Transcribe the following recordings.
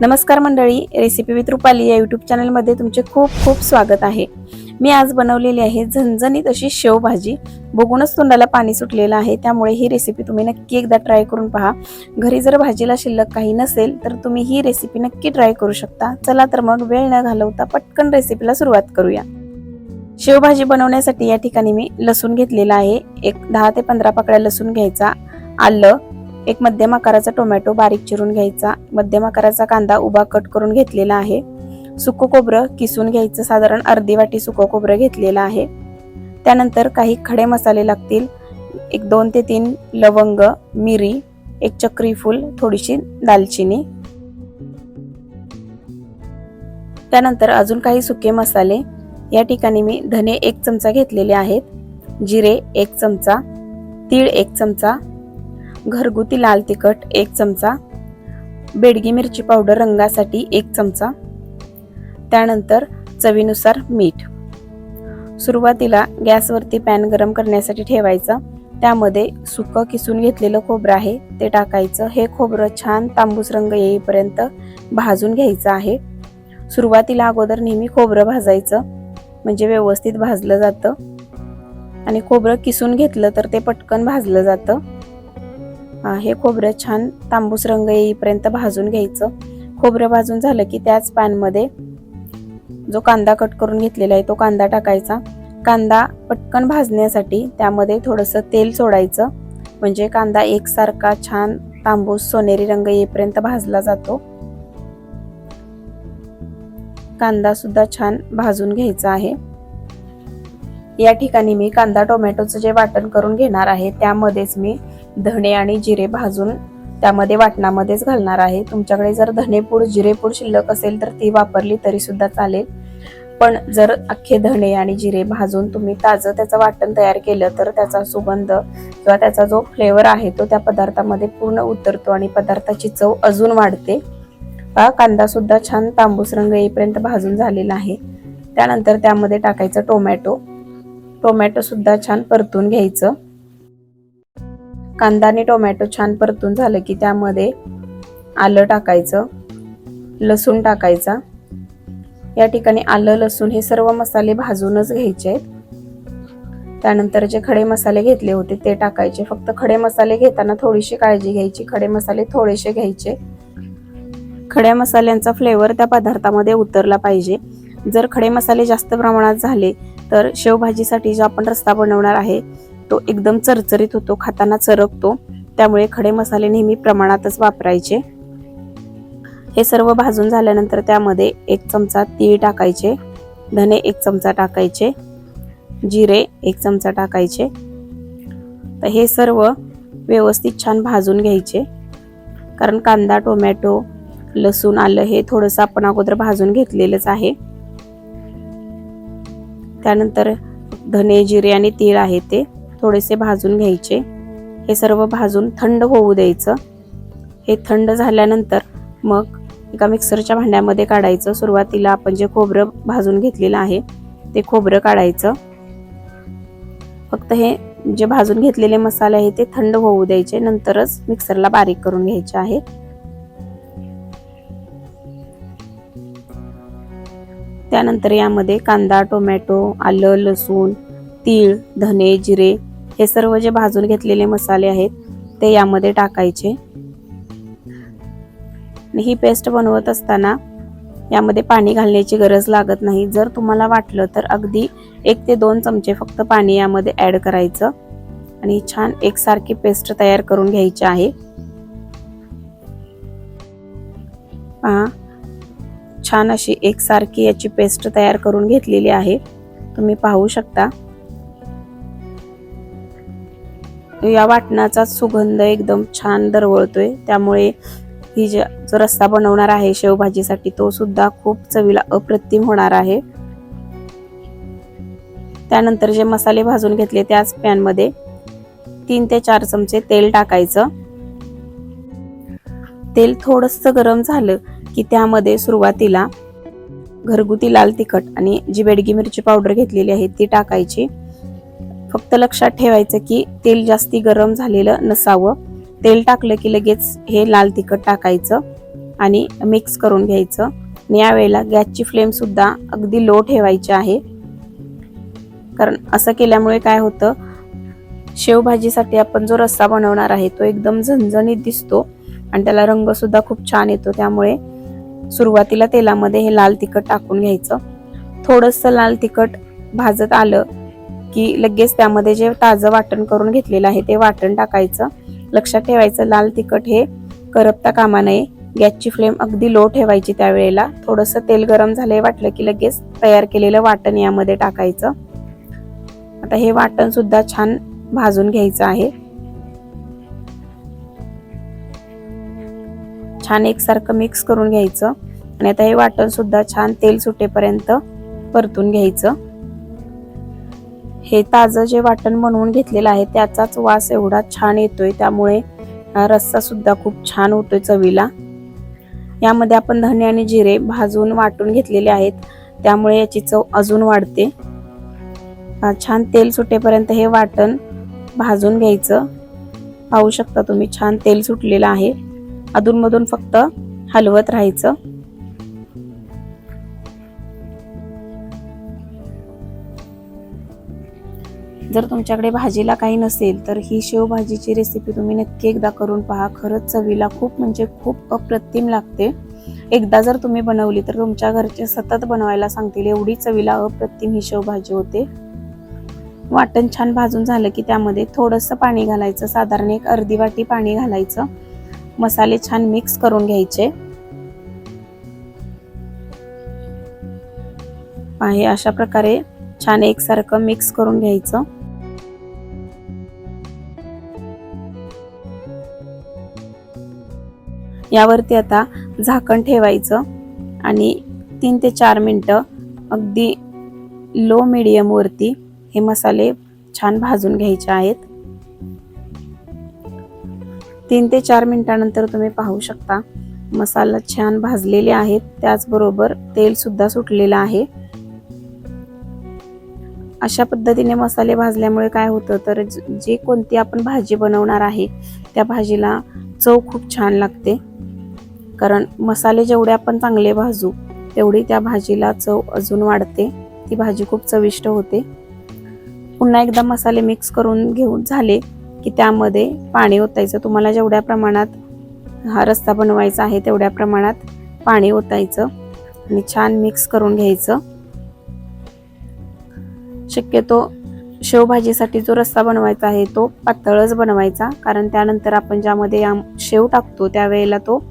नमस्कार मंडळी recipe with Rupali या यूट्यूब चॅनलमध्ये तुमचे खूप खूप स्वागत आहे. मी आज बनवलेली आहे झणझणीत अशी शेवभाजी बघूनच तोंडाला पाणी सुटलेलं आहे त्यामुळे ही रेसिपी तुम्ही नक्की एकदा ट्राय करून पहा. घरी जर भाजीला शिल्लक काही नसेल तर तुम्ही ही रेसिपी नक्की ट्राय करू शकता. चला तर मग वेळ न घालवता पटकन रेसिपीला सुरुवात करूया. शेवभाजी बनवण्यासाठी या ठिकाणी मी लसूण घेतलेला आहे. एक दहा ते पंधरा पाकळ्या लसूण घ्यायचा. आलं एक मध्यम आकाराचा टोमॅटो बारीक चिरून घ्यायचा. मध्यम आकाराचा कांदा उभा कट करून घेतलेला आहे. सुकं खोबरं किसून घ्यायचं. साधारण अर्धी वाटी सुकं खोबरं घेतलेलं आहे. त्यानंतर काही खडे मसाले लागतील. एक दोन ते तीन लवंग मिरी एक चक्रीफूल थोडीशी दालचिनी. त्यानंतर अजून काही सुके मसाले. या ठिकाणी मी धने एक चमचा घेतलेले आहेत. जिरे एक चमचा. तीळ एक चमचा. घरगुती लाल तिखट एक चमचा. बेडगी मिरची पावडर रंगासाठी एक चमचा. त्यानंतर चवीनुसार मीठ. सुरुवातीला गॅसवरती पॅन गरम करण्यासाठी ठेवायचा. त्यामध्ये सुकं किसून घेतलेलं खोबरं आहे ते टाकायचं. हे खोबरं छान तांबूस रंग येईपर्यंत भाजून घ्यायचं आहे. सुरुवातीला अगोदर नेहमी खोबरं भाजायचं म्हणजे व्यवस्थित भाजलं जातं. आणि खोबरं किसून घेतलं तर ते पटकन भाजलं जातं. हे खोबरं छान तांबूस रंग येईपर्यंत भाजून घ्यायचं. खोबरं भाजून झालं की त्याच पॅनमध्ये जो कांदा कट करून घेतलेला आहे तो कांदा टाकायचा. कांदा पटकन भाजण्यासाठी त्यामध्ये थोडंसं तेल सोडायचं. म्हणजे कांदा एकसारखा छान तांबूस सोनेरी रंग येईपर्यंत भाजला जातो. कांदा सुद्धा छान भाजून घ्यायचा आहे. या ठिकाणी मी कांदा टोमॅटोचं जे वाटण करून घेणार आहे त्यामध्येच मी धणे आणि जिरे भाजून त्यामध्ये वाटणामध्येच घालणार आहे. तुमच्याकडे जर धनेपूड जिरेपूड शिल्लक असेल तर ती वापरली तरी सुद्धा चालेल. पण जर अख्खे धणे आणि जिरे भाजून तुम्ही ताजं त्याचं वाटण तयार केलं तर त्याचा सुगंध किंवा त्याचा जो फ्लेवर आहे तो त्या पदार्थामध्ये पूर्ण उतरतो आणि पदार्थाची चव अजून वाढते. हा कांदा सुद्धा छान तांबूस रंग येईपर्यंत भाजून झालेला आहे. त्यानंतर त्यामध्ये टाकायचं टोमॅटो. टोमॅटो सुद्धा छान परतून घ्यायचं. कांदा आणि टोमॅटो छान परतून झालं की त्यामध्ये आलं टाकायचं लसूण टाकायचा. या ठिकाणी आलं लसूण हे सर्व मसाले भाजूनच घ्यायचे त्यानंतर जे खडे मसाले घेतले होते ते टाकायचे. फक्त खडे मसाले घेताना थोडीशी काळजी घ्यायची. खडे मसाले थोडेसे घ्यायचे. खड्या मसाल्यांचा फ्लेवर त्या पदार्थामध्ये उतरला पाहिजे. जर खडे मसाले जास्त प्रमाणात झाले तर शेवभाजीसाठी जो आपण रस्ता बनवणार आहे तो एकदम चरचरीत होतो खाताना चरकतो. त्यामुळे खडे मसाले नेहमी प्रमाणातच वापरायचे. हे सर्व भाजून झाल्यानंतर त्यामध्ये एक चमचा तीळ टाकायचे धने एक चमचा टाकायचे जिरे एक चमचा टाकायचे. तर हे सर्व व्यवस्थित छान भाजून घ्यायचे. कारण कांदा टोमॅटो लसूण आलं हे थोडंसं आपण अगोदर भाजून घेतलेलंच आहे. त्यानंतर धने जिरे आणि तीळ आहे ते. थोडेसे भाजून घ्यायचे. हे सर्व भाजून थंड होऊ द्यायचं. हे थंड झाल्यानंतर मग एका मिक्सरच्या भांड्यामध्ये काढायचं. सुरुवातीला आपण जे खोबरं भाजून घेतलेलं आहे ते खोबरं काढायचं. फक्त हे जे भाजून घेतलेले मसाले आहे ते थंड होऊ द्यायचे. नंतरच मिक्सरला बारीक करून घ्यायचे आहे. त्यानंतर यामध्ये कांदा टोमॅटो आलं लसूण तीळ धने जिरे हे सर्व जे भाजून घेतलेले मसाले आहेत ते यामध्ये टाकायचे. ही पेस्ट बनवत असताना यामध्ये पाणी घालण्याची गरज लागत नाही. जर तुम्हाला वाटलं तर अगदी एक ते दोन चमचे फक्त पाणी यामध्ये ॲड करायचं. आणि छान एकसारखी पेस्ट तयार करून घ्यायची आहे. पहा छान अशी एकसारखी याची पेस्ट तयार करून घेतलेली आहे. तुम्ही पाहू शकता. या वाटणाचा सुगंध एकदम छान दरवळतोय. त्यामुळे ही जे जो रस्सा बनवणार आहे शेवभाजीसाठी तो सुद्धा खूप चवीला अप्रतिम होणार आहे. त्यानंतर जे मसाले भाजून घेतले त्याच पॅनमध्ये तीन ते चार चमचे तेल टाकायचं. तेल थोडंसं गरम झालं की त्यामध्ये सुरुवातीला घरगुती लाल तिखट आणि जी बेडगी मिरची पावडर घेतलेली आहे ती टाकायची. फक्त लक्षात ठेवायचं की तेल जास्ती गरम झालेलं नसावं. तेल टाकलं की लगेच हे लाल तिखट टाकायचं आणि मिक्स करून घ्यायचं. आणि यावेळेला गॅसची फ्लेमसुद्धा अगदी लो ठेवायची आहे. कारण असं केल्यामुळे काय होतं शेवभाजीसाठी आपण जो रस्सा बनवणार आहे तो एकदम झणझणीत दिसतो आणि त्याला रंगसुद्धा खूप छान येतो. त्यामुळे सुरुवातीला तेलामध्ये हे लाल तिखट टाकून घ्यायचं. थोडंसं लाल तिखट भाजत आलं की लगेच त्यामध्ये जे ताजं वाटण करून घेतलेलं आहे ते वाटण टाकायचं. लक्षात ठेवायचं लाल तिखट हे करपता कामा नये. गॅसची फ्लेम अगदी लो ठेवायची त्यावेळेला थोडंसं तेल गरम झालंय वाटलं की लगेच तयार केलेलं वाटण यामध्ये टाकायचं. आता हे वाटण सुद्धा छान भाजून घ्यायचं आहे. छान एकसारखं मिक्स करून घ्यायचं. आणि आता हे वाटण सुद्धा छान तेल सुटेपर्यंत परतून घ्यायचं. हे ताजं जे वाटण बनवून घेतलेलं आहे त्याचाच वास एवढा छान येतोय त्यामुळे रस्सा सुद्धा खूप छान होतोय चवीला. यामध्ये आपण धने आणि जिरे भाजून वाटून घेतलेले आहेत त्यामुळे याची चव अजून वाढते. छान तेल सुटेपर्यंत हे वाटण भाजून घ्यायचं. पाहू शकता तुम्ही छान तेल सुटलेलं आहे. अधूनमधून फक्त हलवत राहायचं. जर तुमच्याकडे भाजीला काही नसेल तर ही शेवभाजीची रेसिपी तुम्ही नक्की एकदा करून पहा. खरंच चवीला खूप म्हणजे खूप अप्रतिम लागते. एकदा जर तुम्ही बनवली तर तुमच्या घरचे सतत बनवायला सांगतील एवढी चवीला अप्रतिम ही शेवभाजी होते. वाटण छान भाजून झालं की त्यामध्ये थोडंसं पाणी घालायचं साधारण एक अर्धी वाटी पाणी घालायचं. मसाले छान मिक्स करून घ्यायचे. आहे अशा प्रकारे छान एकसारखं मिक्स करून घ्यायचं. यावरती आता झाकण ठेवायचं आणि तीन ते चार मिनटं अगदी लो मिडियमवरती हे मसाले छान भाजून घ्यायचे आहेत. तीन ते चार मिनटानंतर तुम्ही पाहू शकता मसाला छान भाजलेले आहेत. त्याचबरोबर तेल सुद्धा सुटलेलं आहे. अशा पद्धतीने मसाले भाजल्यामुळे काय होतं तर जे कोणती आपण भाजी बनवणार आहे त्या भाजीला चव खूप छान लागते. कारण मसाले जेवढे आपण चांगले भाजू तेवढी त्या भाजीला चव अजून वाढते. ती भाजी खूप चविष्ट होते. पुन्हा एकदा मसाले मिक्स करून घेऊन झाले की त्यामध्ये पाणी ओतायचं. तुम्हाला जेवढ्या प्रमाणात हा रस्ता बनवायचा आहे तेवढ्या प्रमाणात पाणी ओतायचं आणि छान मिक्स करून घ्यायचं. शक्यतो शेवभाजीसाठी जो रस्ता बनवायचा आहे तो पातळच बनवायचा. कारण त्यानंतर आपण ज्यामध्ये शेव टाकतो त्यावेळेला तो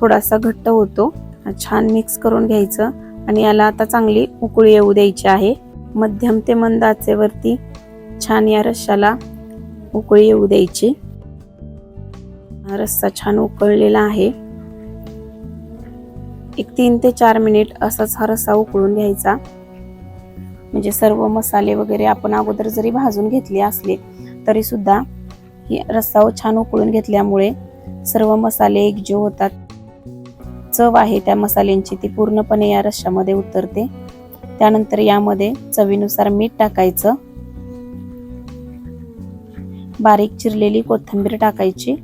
थोडासा घट्ट होतो. छान मिक्स करून घ्यायचं. आणि याला आता चांगली उकळी येऊ द्यायची आहे. मध्यम ते मंद आचेवरती छान या रश्शाला उकळी येऊ द्यायची. रस्सा छान उकळलेला आहे. एक तीन ते चार मिनिट असाच हा रस्सा उकळून घ्यायचा. म्हणजे सर्व मसाले वगैरे आपण अगोदर जरी भाजून घेतले असले तरी सुद्धा ही रस्सा छान उकळून घेतल्यामुळे सर्व मसाले एकजीव होतात. चव आहे त्या मसाल्यांची ती पूर्णपणे या रश्श्यामध्ये उतरते. त्यानंतर यामध्ये चवीनुसार मीठ टाकायचं. बारीक चिरलेली कोथिंबीर टाकायची.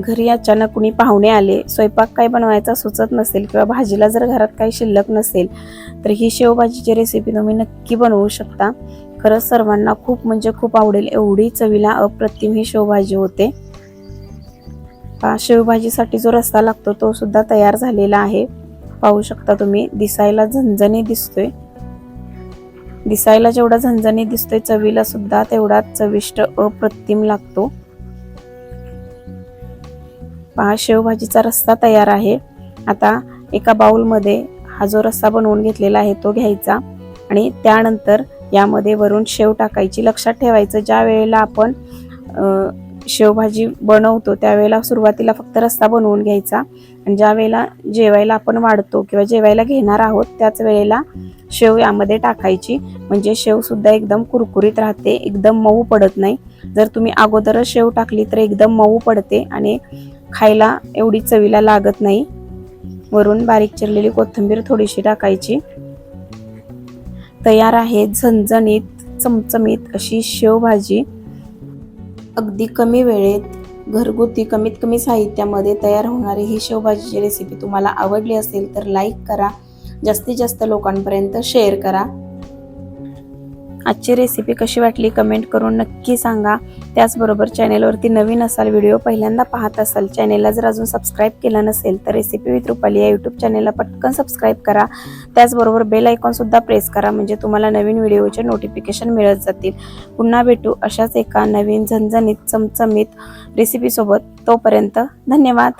घरी अचानक कुणी पाहुणे आले स्वयंपाक काय बनवायचा सुचत नसेल किंवा भाजीला जर घरात काही शिल्लक नसेल तर ही शेवभाजीची रेसिपी तुम्ही नक्की बनवू शकता. खरंच सर्वांना खूप म्हणजे खूप आवडेल एवढी चवीला अप्रतिम ही शेवभाजी होते. शेवभाजीसाठी जो रस्ता लागतो तो सुद्धा तयार झालेला आहे. पाहू शकता तुम्ही दिसायला झणझणी दिसतोय. दिसायला जेवढा झणझणी दिसतोय चवीला सुद्धा तेवढा चविष्ट अप्रतिम लागतो. पहा शेवभाजीचा रस्ता तयार आहे. आता एका बाउलमध्ये हा जो रस्सा बनवून घेतलेला आहे तो घ्यायचा. आणि त्यानंतर यामध्ये वरून शेव टाकायची. लक्षात ठेवायचं ज्या वेळेला आपण शेवभाजी बनवतो त्यावेळेला सुरुवातीला फक्त रस्सा बनवून घ्यायचा. आणि ज्या वेळेला जेवायला आपण वाढतो किंवा जेवायला घेणार आहोत त्याच वेळेला शेव यामध्ये टाकायची. म्हणजे शेव सुद्धा एकदम कुरकुरीत राहते एकदम मऊ पडत नाही. जर तुम्ही अगोदरच शेव टाकली तर एकदम मऊ पडते आणि खायला एवढी चवीला लागत नाही. वरून बारीक चिरलेली कोथिंबीर थोडीशी टाकायची. तयार आहे झणझणीत चमचमीत अशी शेवभाजी. अगदी कमी वेळेत घरगुती कमीत कमी साहित्यामध्ये तयार होणारी ही शेवभाजीची रेसिपी तुम्हाला आवडली असेल तर लाईक करा. जास्तीत जास्त लोकांपर्यंत शेअर करा. आजची रेसिपी कशी वाटली कमेंट करून नक्की सांगा. त्याचबरोबर चॅनेलवरती नवीन असाल व्हिडिओ पहिल्यांदा पाहत असाल चॅनेलला जर अजून सबस्क्राईब केला नसेल तर रेसिपी विथ रुपाली या यूट्यूब चॅनेलला पटकन सबस्क्राईब करा. त्याचबरोबर बेल आयकॉनसुद्धा प्रेस करा म्हणजे तुम्हाला नवीन व्हिडिओचे नोटिफिकेशन मिळत जातील. पुन्हा भेटू अशाच एका नवीन झणझणीत चमचमीत रेसिपीसोबत तोपर्यंत धन्यवाद.